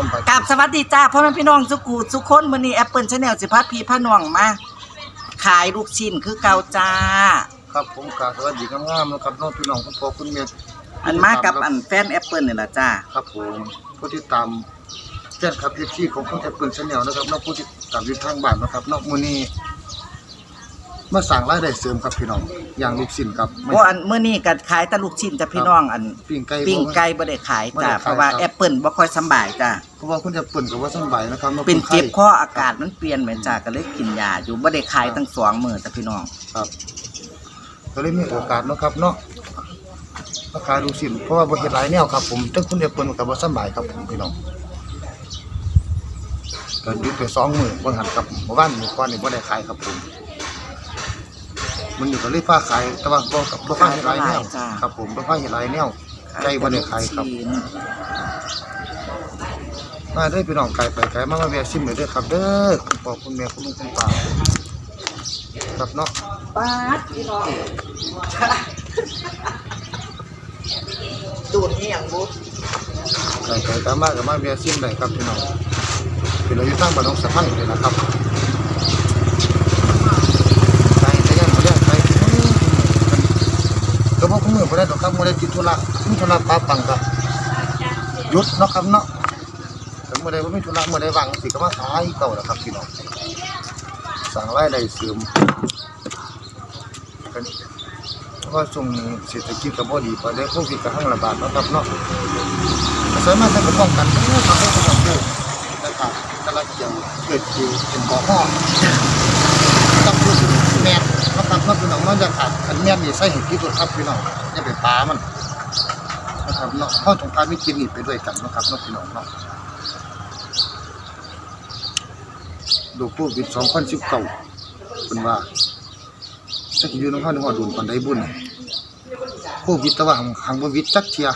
ความไปกับสวัสดีจ้าพ่อแม่พี่น้องสุกูสุกคนมื้อนี้แอปเปิลชาแนลสิพาพี่พาน้องมา ขายลูกชิ้นคือเก่าจ้า ครับผมกราบสวัสดีงามๆนะครับน้องพี่น้องคุณพ่อคุณแม่อันมากับอันแฟนแอปเปิลนี่ล่ะจ้า ครับผมผู้ที่ตามแจ้งครับที่ของคุณแอปเปิลชาแนลนะครับน้องผู้ที่ตามอยู่ทางบ้านนะครับน้องมื้อนี้ มาสั่งรายได้เสริมครับพี่น้องอย่างลูกชิ้นครับไม่ว่าอันมื้อนี้ก็ขายแต่ลูกชิ้นจ้ะพี่น้องอันปิ้งไก่ปิ้งไก่บ่ได้ขายจ้าเพราะว่าแอปเปิลบ่ค่อยสำบายจ้าเพราะว่าคุณแอปเปิลก็ว่าสำบายนะครับน้องเป็นคไข้เจ็บคออากาศมันเปลี่ยนแม่จ้าก็เลยกินยาอยู่บ่ได้ขายตั้งสองมื้อจ้ะพี่น้องครับก็เลยมีโอกาสเนาะครับเนาะมาขายลูกชิ้นเพราะว่าบ่เฮ็ดหลายแนวครับผมทั้งคุณแอปเปิลก็บ่สำบายครับผมพี่น้องก็หยุดไปสองมือเบิ่งหันครับเมื่อวานมื้อก่อนนี่บ่ได้ขายครับผม มันอยู่ก็เลยฟ้าขายแต่ว่าบ่กับบ่ฟ้าเฮ็ดหลายแนวครับผมบ่ฟ้าเฮ็ดหลายแนวใจบ่ได้ขายครับลูกชิ้นมาเด้อพี่น้องไก่ไปไก่มามาแวะชิมเลยเด้อครับ เด้อคุณพ่อคุณแม่คุณลุงคุณป้าครับเนาะป๊าดพี่น้องดูดนี่อย่างบุไก่ไก่ไก่มาก็มาแวะชิมได้ครับพี่น้องเป็นเราอยู่ทางบ้านหนองสะพังนี่นะครับไก่แต่ยังบ่ได้ไก่ก็ บ่ได้ดอกครับบ่ได้ติดธุระมีธุระปาปังก็หยุดเนาะครับเนาะแต่เมื่อใดบ่มีธุระเมื่อใดว่างสิก็มาขายเก่าแล้วครับพี่น้องสั่งรายได้เสริมกันเพราะว่าช่วงนี้เศรษฐกิจก็บ่ดีปานใดโควิดก็หังระบาดเนาะครับเนาะสามารถจะป้องกันได้ครับพี่น้องเด้นะครับกำลังเกี่ยวเกิดอยู่เป็นบ่อฮ้อต้องรู้สึกแม่นนะครับเนาะพี่น้องมันจะขาดคันแม่นนี่ใส่เห็ดที่สุดครับพี่น้องอย่าไปปามันนะครับเนาะเฮาต้องการวิธีนี้ไปด้วยกันนะครับเนาะพี่น้องเนาะดูโควิด2019เพิ่นว่าสักอยู่นำเฮาในฮอดดุนปานใดบุญโควิดต่ว่าหังหังบ่วิดจักเที่ย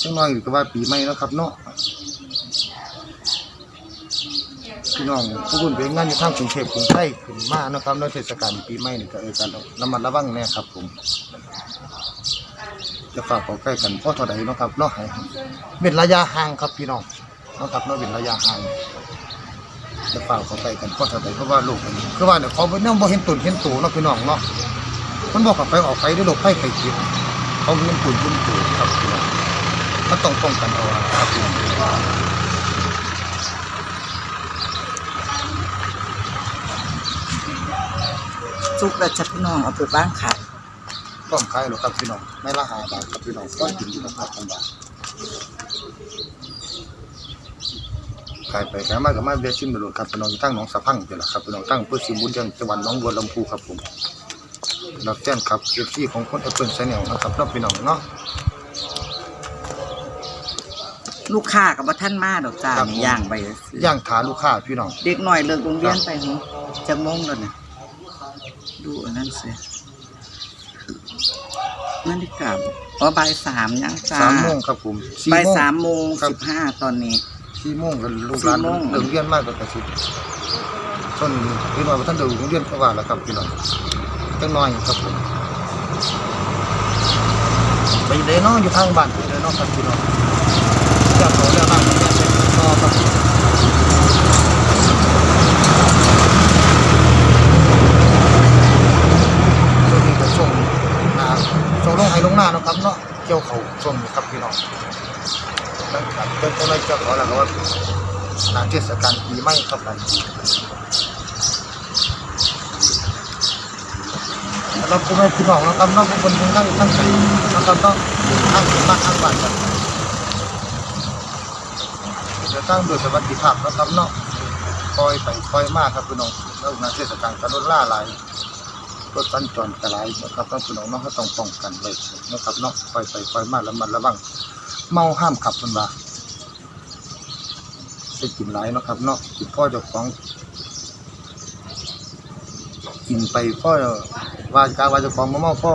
จังน้อยก็ว่าปีใหม่นะครับเนาะ พี่น้องผู้คนไปงานอยู่ทางกรุงเทพกรุงไทยขึ้นมาเนาะครับเนเทศกาลปีใหม่นี่ก็เออกันระมัดระวังแน่ครับผม จะฝากขอใกล้กันเพราะเท่าใดเนาะครับเนาะให้เป็นระยะห่างครับพี่น้องเนาะครับเนาะเป็นระยะห่างจะฝากขอใกล้กันเพราะเท่าใดเพราะว่าโลกมันคือว่าเนี่ยเขาบ่เนี่ยบ่เห็นตุนเห็นตูเนาะพี่น้องเนาะมันบอกกับไปออกไปด้วยโรคไข้ไข้เจ็บเขาเห็นตุ่นเห็นตูครับพี่น้องก็ต้องป้องกันเอาครับพี่น้อง สุกแล้วจ้ะพี่น้องเอาไปบ้างขายต้องขายหรอกครับพี่น้องไม่ละหาบาทครับพี่น้องก็กินอยู่นะครับของบาทขายไปขายมาก็มาเบียชิมไปโหลดครับพี่น้องอยู่ตั้งหนองสะพังนี่แหละครับพี่น้องตั้งเพื่อสิบุญยังจังหวัดหนองบัวลำพูครับผมรับแจ้งครับเอฟซีของคนแอปเปิลชาแนลนะครับรับพี่น้องเนาะลูกค้ากับว่าท่านมาดอกจ้าครับนี่ย่างไปซื้อย่างฐานลูกค้าพี่น้อง เด็กหน่อยเลิกโรงเรียนไปหูจะโมงแล้วเนี่ย ดูอันนั้นสินาฬิกาอ๋อบ่ายสามยังจ้าสามโมงครับผมสี่บ่ายโมงสามโมงครับ สิบห้าตอนนี้ สี่โมงกันลูกหลานสี่โมง เดินเรียนมากกว่ากระสิบส่วนพี่น้องท่านเดินเรียนเขาว่าแล้วครับพี่น้องจังน้อยครับผมไปเลยเนาะอยู่ทางบ้านไปเลยเนาะครับพี่น้องเจ้าเขาเรียกนั่งเรียนเป็นนอครับช่วงนี้ก็ช่วงนา ช่วงลงไห้ลงหน้านะครับเนาะเกี่ยวเขาช่วงนี้ครับพี่น้องหลังจากเป็นอะไรจะขอแล้วว่าหนาเทศกาลปีใหม่ครับผมเราพ่อแม่พี่น้องนะครับน้องคนยังนั่งทั้งใจนะครับต้องทั้งมากทั้งบ้านกันจะตั้งโดยสวัสดิภาพนะครับเนาะคอยไปคอยมากครับพี่น้องแล้วหนาเทศกาลการรถล่าหลาย รถสัญจรกระไรนะครับต้องพี่น้องเนาะก็ต้องป้องกันไว้นะครับเนาะคอยไปคอยมาแล้วมันระวังเมาห้ามขับคนว่าไปกินหลายนะครับเนาะกินพ่อเจ้าของ กินไปพ่อว่าการว่าเจ้าของมาเมาพ่อ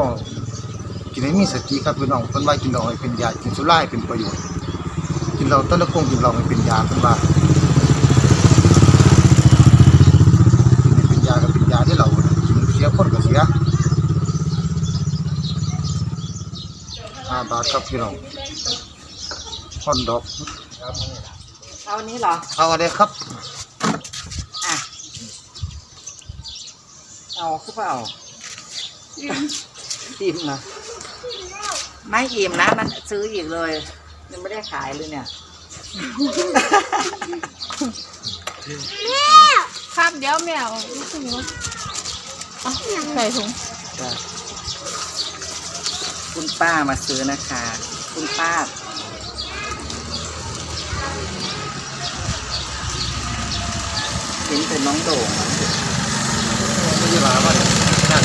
กินให้มีสติครับพี่น้องเพิ่นว่ากินเหล้าให้เป็นยากินสุราให้เป็นประโยชน์กินเหล้าต้นละกงกินเหล้าให้เป็นยาเพิ่นว่ากินให้เป็นยาก็เป็นยาที่เรากินเสี ยคนก็เสียอห้าบาทครับพี่น้องฮอนดอก เอาอันนี้เหรอ เอาอะไรครับ อะ เอาคือเปล่าอิ่มนะไม่อิ่มนะ มันซื้ออีกเลยยังไม่ได้ขายเลยเนี่ยครับเดี๋ยวแมวรู้สึกว่า อะใส่ถุงคุณป้ามาซื้อนะคะ คุณป้า เห็นแต่น้องโด่งอะ ไม่ใช่หลาว่านั่ง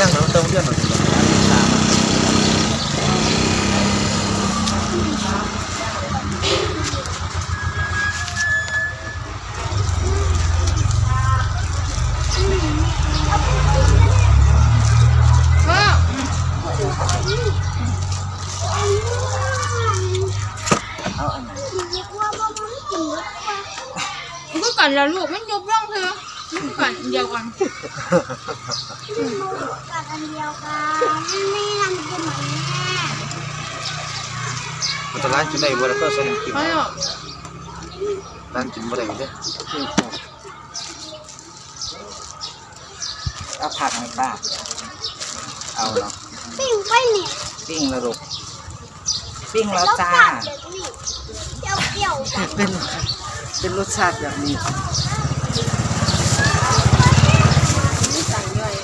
นั่งแล้วเติมเพื่อนหน่อย กัดอันเดียวกันไม่ทำกินเหมือนแม่มันจะร้านกินได้บ่แล้วก็ใส่น้ำกินไม่หรอกร้านกินบ่ได้เด้เอาผักไหมป้า เอาเนาะปิ้งไปเนี่ยปิ้งแล้วลูกปิ้งแล้วแล้วจ้า กัดเด็กนี่เปรี้ยวเปรี้ยวๆกันเป็นเป็นรสชาติแบบนี้ สั่งย่อย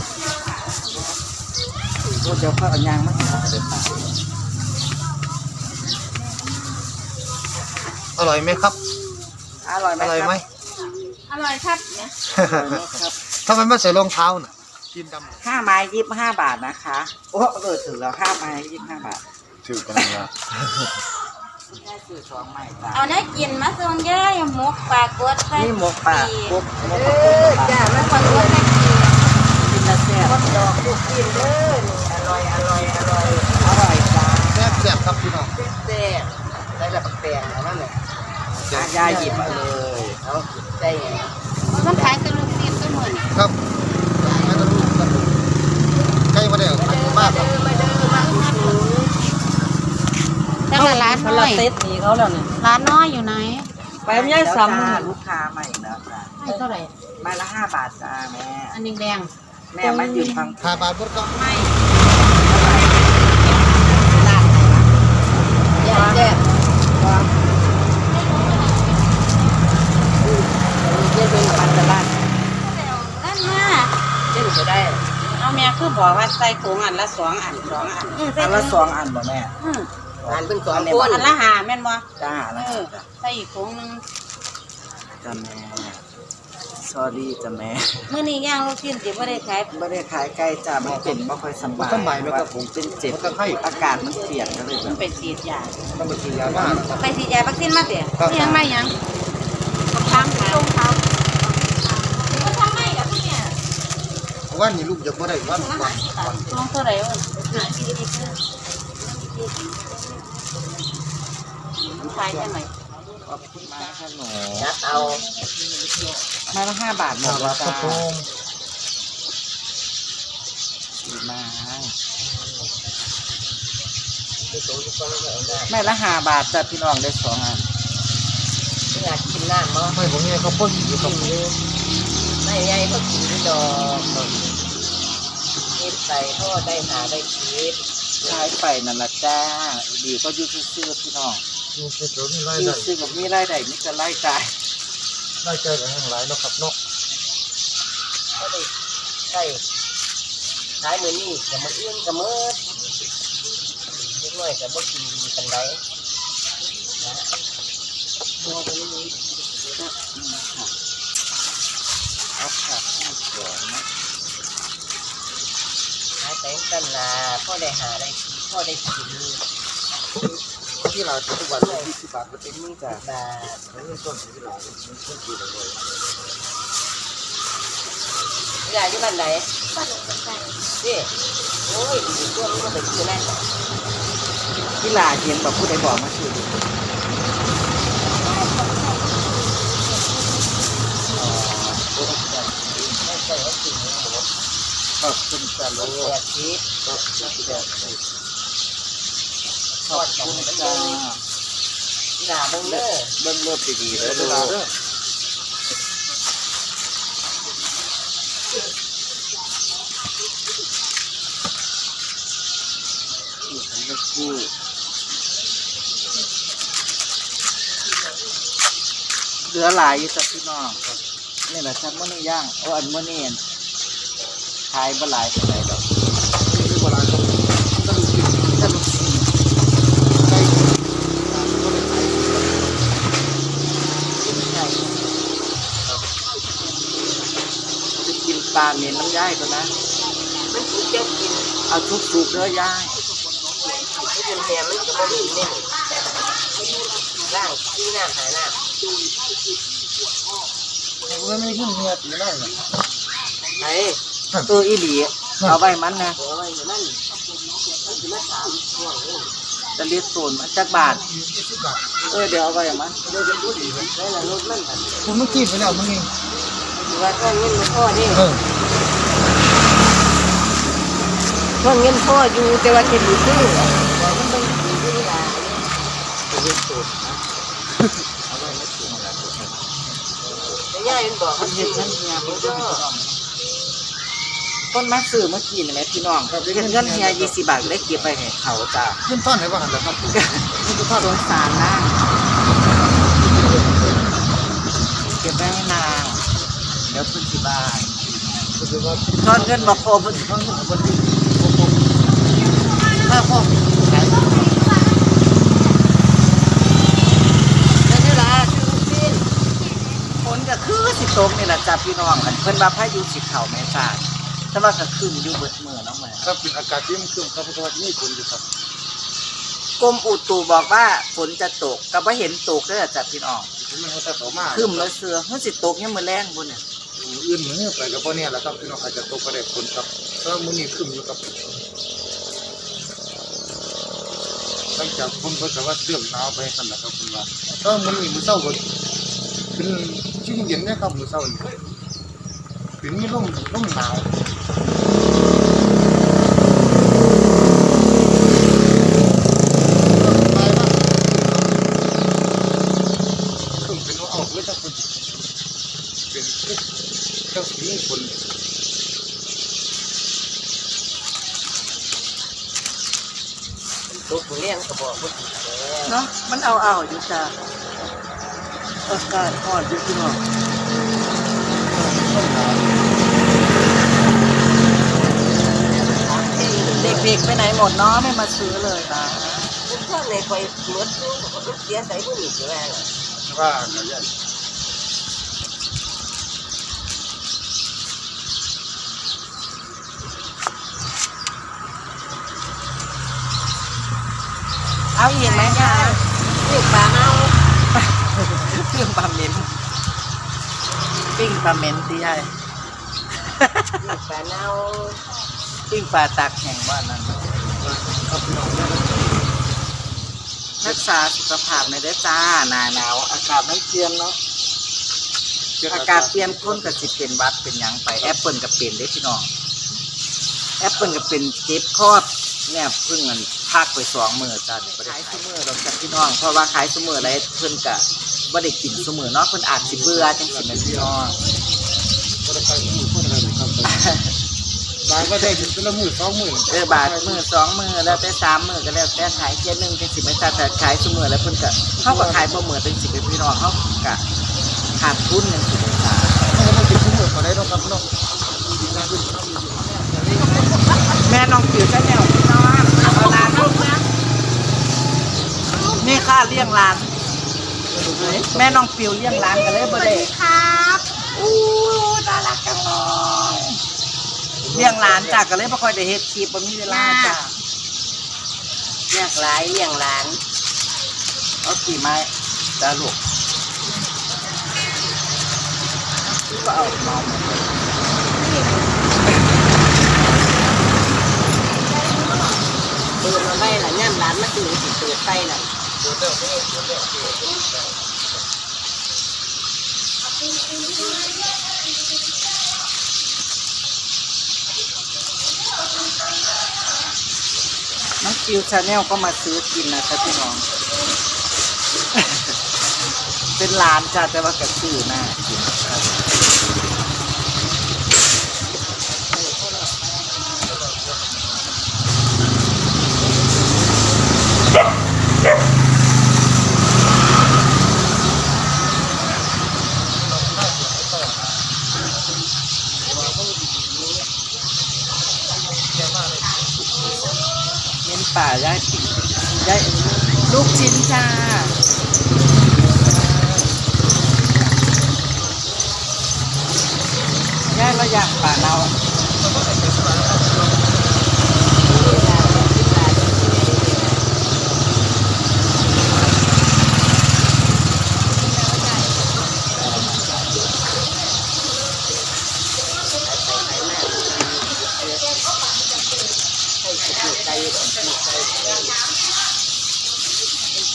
โอ้ เดี๋ยวก็เอายางมาใส่ปากอร่อยไหมครับ อร่อยไหมอร่อยไหมอร่อยครับเนี่ยอร่อยไหมครับทำไมไม่ใส่รองเท้าน่ะกินดำห้าไม้ยี่สิบห้าบาทนะคะ โอ้เออถึงแล้วห้าไม้ยี่สิบห้าบาทถือกันละได้ซื้อสองไม้จ้าเอาได้กินมาส่งย่ายหมกปลากดไปนี่หมกปลาปุ๊บหมกเอปลาอจ้ามาคนรถแม่กินกิ นแล้วแซ่บดอกลูกกินเด้อนี่อร่อยอร่อยอร่อยอร่อยจ้าแซ่บแซ่บครับพี่น้องแซ่บได้แบบแปลงๆนั่นแหละอายาหยิบมาเลยเอาได้ไงมันขายกระลูกซีนก็เหมือนครับแม่ตะลูกครับใกล้มาได้มากครับมาเด้อมาอุดหนุนแต่ละร้านมันน้ละอยเต็ดนี้เขาแล้วเนี่ยร้านน้อยอยู่ไหนไปไม่ใช่ซ้ำลูกค้าใหม่แล้วจ้าให้เท่าไหร่ ไม้ละห้าบาทจ้าแม่อันแดง แม่มายืนฟังห้าบาทบดก็ไม่ลาดไหนวะแย่แย่ว่าเจ๊เป็นปันตลาดนั่นมาเจ๊หนูจะได้ เอาแม่คือบอกว่าใส่ถุงอันละสองอันสองอันอันละสองอันบ่แม่อันเป็นสองอันคนอันละหาแม่นบ่จ้าเอนะอใส่อีกถุงหนึงจ้าแม่ sorry จ้าแม่มื้อนี้ย่างลูกชิ้นสิบ่ได้ขาย ไม่ได้ขายไก่จ้ามันเป็นไม่ค่อยสบายสมัยไหมครับผมเป็นเจ็บมันจะให้ อากาศมันเปลี่ยนก็เลยแบมันบเป็นสีดยาต้องไปกินยาบ้าครับ ไปสิยายวัคซีนมาเด้อครับ ยังไม่ยังทางขายก็ทำไมกับพี่เนี่ยว่านี่ลูกยังไม่ได้วันวันวันลงเท่าไหร่วะมันขายแค่ไหนข อบคุณมากค่ะหนูยัดเอาไมาละห้าบาทหมห้าดบาแล้ทวคจ้ารับผมดีมากแม่ละห้าบาทจ้ะพี่น้องได้สองอันอยากกินน้ำบ่ไม่ผมเนี่ยเขาพ่นอยู่ครับไม่ใหญ่เขากินดอกกินไปพ่อได้หาได้คิดขายไปนั่นละจ้า ดีก็อยุ่ซื่อๆพี่น้อง นี่เป็นตัวนี้ไล่อได้ยู่ซื่อกับมีรายได้มีจะไล่จ่ายไล่ใจกันทั้งหลายเนาะครับเนาะก็ได้ใช่ขายมือนี่กับมืออื่นกับมือเล็กน้อยกับบ่กินดีกันไดเอาค่ะที่สองนะขายแต่งกันล่ะพ่อได้หาได้คิดพ่อได้กิน ที่เราทุกวันยี่สิบบาทก็เป็นนี่จ้ะบาทแล้วนี่ต้นที่เราเป็นต้นที่เราเลยยายอยู่บ้านไหนบ้านหลวงไก่นี่โอ้ยตัวมันก็ไปซื้อนั่นที่ลาเห็นแบบผู้ใดบอกมาคือไม่ใช่ว่ากินหมูขอบคุณจ้ามันลูแปก ดสิบ ขอบคุณจ้า ทอดกันมันเบิ่งหน้าเบิ่งเด้อเบิ่งรถดีๆเดี๋เด้ยเวลาเด้อคู่เหลือหลายอยู่จ้ะพี่น้องนี่แหละชั้นมื้อนี้ย่างโอ้อันมื้อนี้ขายบ่หลายเท่าไหร่ดอก นี่คือเวลาต้องต้องกิน ถ้าลูกชิ้น ไก่ก็ได้ขาย จะกินปลาเหม็นน้ำย่ายก่อนนะ มันสิเจ้ากินเอาสุกๆเด้อย่ายที่เป็นแหนมันก็บ่มีเน่ร่างที่น้ำหาน้มันไม่ขึ้นเนื้อตีได้เลยำไอ้ตัวอีหลีเอาไว้มันนะโอ้ยมันมันสิมาถามห่วงนี่จะเรียกตูนมาจากบาทยี่สิบบาท เออเดี๋ยวเอาไว้มันเดี๋ยวจะพูดอีกเลยได้ละรถมันบัดคุณต้องกินไปแล้วมึงเอง ว่าก็เงินพ่อนี่เออพ่อเงินพ่ออยู่แต่ว่าจะอยู่ซื้อว่ามันต้องอยู่ที่นี่ล่ะจะเรียกตูดนะแต่ย่ามันบอกคมันนเห็นสินั่นเนี่ยมัมันนก็ก็มีต้นต้นมาซื้อเมื่อกี้นี่แหละพี่น้องเงินเงินเฮียยี่สิบบาทได้เก็บไปให้เขาจ้าขึ้นต้นไหนบ้างครับขึ้นต้นสงสารนะ เดี๋ยวเพิ่นสิบ้านคือว่าทอนเงินบ่ครบทั้งหมดบนที่ผมถ้าพ่อขายแล้วนี่ล่ะคือลูกชิ้นฝนก็คือสิตกนี่แหละจ้าพี่น้องอันเพิ่นว่าพายุสิเข้าแม่จ้าแต่ว่าก็คืมอยู่เบิดมื้อเนาะแม่ครับเป็นอากาศที่มันขึ้นครับเพราะว่านี่คุณอยู่ครับกรมอุตุบอกว่าฝนจะตกก็บ่เห็นตกเด้อจ้ะพี่น้องผมไม่เขาจะต่อมาคืมแล้วเสือมันสิตกยังมื้อแรงพุ่นน่ะ อื่นเหมือนไปกับพ่อเนี่ยแหละครับพี่น้องอาจจะตกกระเด็นคนครับถ้ามื้อนี้ขึ้นอยู่กับหลังจากคนก็จะว่าเรื่องหนาวไปกันแหละครับคุณว่าถ้ามื้อนี้มื้อเช้าก็เป็นชิ้นเย็นนะครับมื้อเช้านี่เป็นมีลมลมหนาว ไปบ้างคือเป็นว่าออกเลยถ้าคนเป็นเจ้าสีคน ตัวผู้เลี้ยงก็บอกว่าสิแล้ว เนาะมันเอา เอาอยู่จ้ะอากาศร้อนอยู่พี่น้องเด็กๆไปไหนหมดเนาะไม่มาซื้อเลยนะคุณพ่อในคอยหมดมันเสียใส่ผู้นี้สิว่าล่ะว่าเราใหญ่เอาอีกไหมคะนี่ปลา เน่าปิ้งปลาเหม็นปิ้งปลาเหม็นที่ใหญ่นี่ปลาเน่าปิ้งปลาตักแห่งบ้านนั้นครับพี่น้องรักษาสุขภาพในอยเด้อจ้าหนาหนาว อากาศมันเปลี่ยนเนาะอากาศเปลี่ยนคนกับสิเป็นหวัดเป็นหยังไปแอปเปิลกับเป็นได้อพี่น้องแอปเปิลกับเป็นเจ็บคอดเนี่ยเพิ่งเงินพักไปสองมือจ้าเนี่ยขายสมือเราจากพี่น้อง เพราะว่าขายสมืออะไรเพิ่นกะ บ่ได้กินสมือเนาะเพิ่นอาจสิเบื่อจังสิแม่นพี่น้องก็ได้ไปมือพูดอะไรครับบางก็ได้ถึงละมือสองมือเออบาทมือสองมือแล้วแต่สามมือก็แล้วแต่ขายเที่ยหนึงเป็นสิบไม่ตาแต่ขายสมือแล้วเพิ่นก็เฮาก็ขายบ่มือเป็นสิบเป็นพี่น้องเฮาก็ขาดทุนจังสิเป็นจ้าถ้าไม่ติดมือก็ได้ต้องครับน้องแม่น้องปิวจะแนวพี่น้องเอาลานลูกนะนี่ค่าเลี้ยงร้าน แม่น้องปิวเลี้ยงร้านกันเลยบ่ได้ครับอู้น่ารักจังเลยเลี้ยงร้านจ้ะก็เลยบ่ค่อยได้เฮ็ดคลิปบ่มีเวลาจ้ะเลี้ยงหลายเลี้ยงหลานเอากี่ไม้จ้าลูกก็เอาเมาหมดเลยเปิดมาไว้ล่ะย่ำหลานมาตื่นสิเปิดไฟน่ะ เดี๋ยวเดี๋ยวเดี๋ยวเดี๋ยว น้องคิวชาแนลก็มาซื้อกินนะครับพี่น้อง เป็นร้านจ้าแต่ว่ากระซื้อหน้ากินครับ ย่ายปิย่ายลูกชิ้นจ้าย่ายว่าอยากป่าเรา ม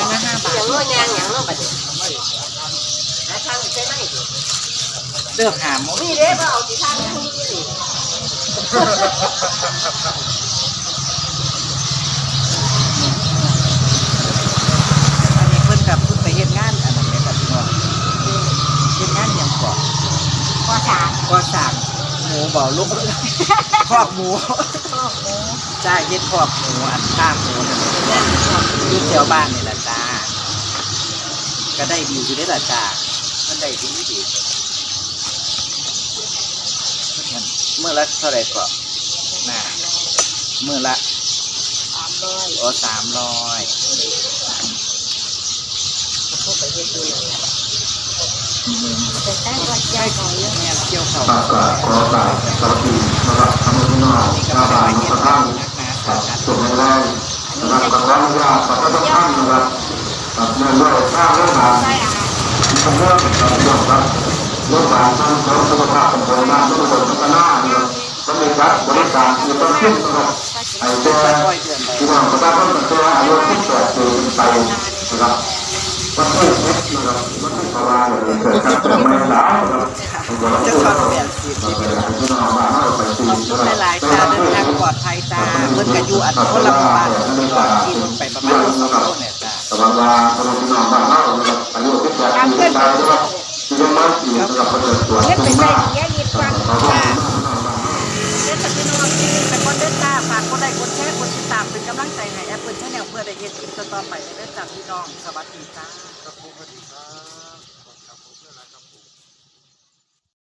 านะห้าบาทอย่างน้อยยางอย่างน้อยบัดนี้หาทางใช่ไหมเลือกหาหมดมีเด้บ่เอาสิทางนี้สิ อันนี้เพิ่นกับเพิ่นไปเฮ็ดงานอันนั้นเลยครับพี่น้องเฮ็ดงานอย่างก่อน พอสาม ก็สั่งหมูบ่ลูกคอกหมูจ้าเฮ็ดคอกหมูอันข้างหมูนั่นอยู่แถวบ้านนี่แหละจ้าก็ได้ดีอยู่ได้อล่ะจ้ามันได้ดีดีเมื่อละเท่าไหร่ก็น่ะเมื่อละสามร้อยโอ้สามร้อยพวกไปเฮ็ดดูอย่างนี้แต่แต่ว่าใจหน่อย ปากกาขอกาสวัสดีนะครับทำให้น้องนี่ก็ชาวไม่ได้บ้านมาเฮ็ทุดกท่านนักนะสาธุส่งให้ได้นะครับกับร้านยาขอบพระท่านนะครับกับเมื่อเลิกข้าวเรื่องงานาหารทำเรื่องกับเรื่องครับเรื่องการทำเสริมสุขภาพของคนงานทุกคนพัฒนานะครับก็มีการบริการมีต้นขึ้นนะครับไอ้ตัวค่อยๆเดือนไปที่ว่าประชาชนตัวอายุที่แปดปีไปนะครับวันที่เอ็ดนะครับ หลายๆจ้าเดินทางปลอดภัยจ้าเพิ่นก็อยู่อันคนละหมู่บ้านก่อนกินไปประมาณสองโลเนี่ยจ้าสำหรับว่าพี่อนเรานะครับอายุที่แปดปีไปนะครังไม่ตีสำหรับปรเดิมตัวเฮ็ดเป็เป็นนมาได้กแย่ยิบฟังคุณจ้าพี่น้องบ้านเด้อพี่น้องเป็นคนเดินจ้าฝากคนใดคนแชร์คนติดตามเป็นกำลังใจให้แอปเปิลชาแนลเพื่อได้เฮ็ดคลิปต่อไปในเด้อจ้าพี่น้องสวัสดีจ้า